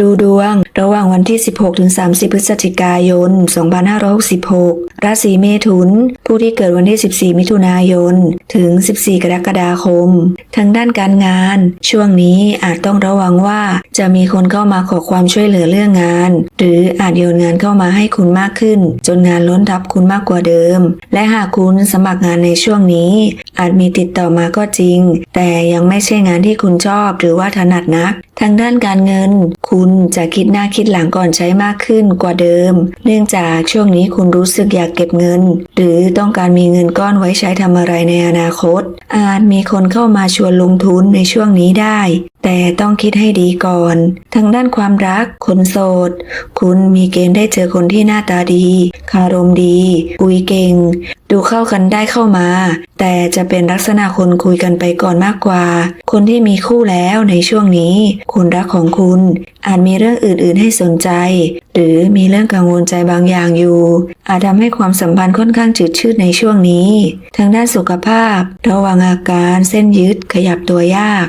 ดูดวง ระหว่างวันที่ 16ถึง30 พฤศจิกายน 2566ราศีเมถุน ผู้ที่เกิดวันที่ 14 มิถุนายน ถึง 14 กรกฎาคม ทางด้านการงาน ช่วงนี้อาจต้องระวังว่าจะมีคนเข้ามาขอความช่วยเหลือเรื่องงาน หรืออาจโยนงานเข้ามาให้คุณมากขึ้น จนงานล้นทับคุณมากกว่าเดิม และหากคุณสมัครงานในช่วงนี้ อาจมีติดต่อมาก็จริง แต่ยังไม่ใช่งานที่คุณชอบหรือว่าถนัดนัก ทางด้านการเงิน คุณจะคิดหน้าคิดหลังก่อนใช้มากขึ้นกว่าเดิม เนื่องจากช่วงนี้คุณรู้สึกอยากเก็บเงิน หรือต้องการมีเงินก้อนไว้ใช้ทำอะไรในอนาคต อาจมีคนเข้ามาชวนลงทุนในช่วงนี้ได้ แต่ต้องคิดให้ดีก่อน ทางด้านความรัก คนโสด คุณมีเกณฑ์ได้เจอคนที่หน้าตาดี คารมดี คุยเก่ง ดูเข้ากันได้เข้ามา แต่จะเป็นลักษณะคนคุยกันไปก่อนมากกว่า คนที่มีคู่แล้วในช่วงนี้คุณรักของคุณอาจมีเรื่องอื่น ๆ ให้สนใจ หรือมีเรื่องกังวลใจบางอย่างอยู่ อาจทำให้ความสัมพันธ์ค่อนข้างจืดชืดในช่วงนี้ ทางด้านสุขภาพ ระวังอาการเส้นยึดขยับตัวยาก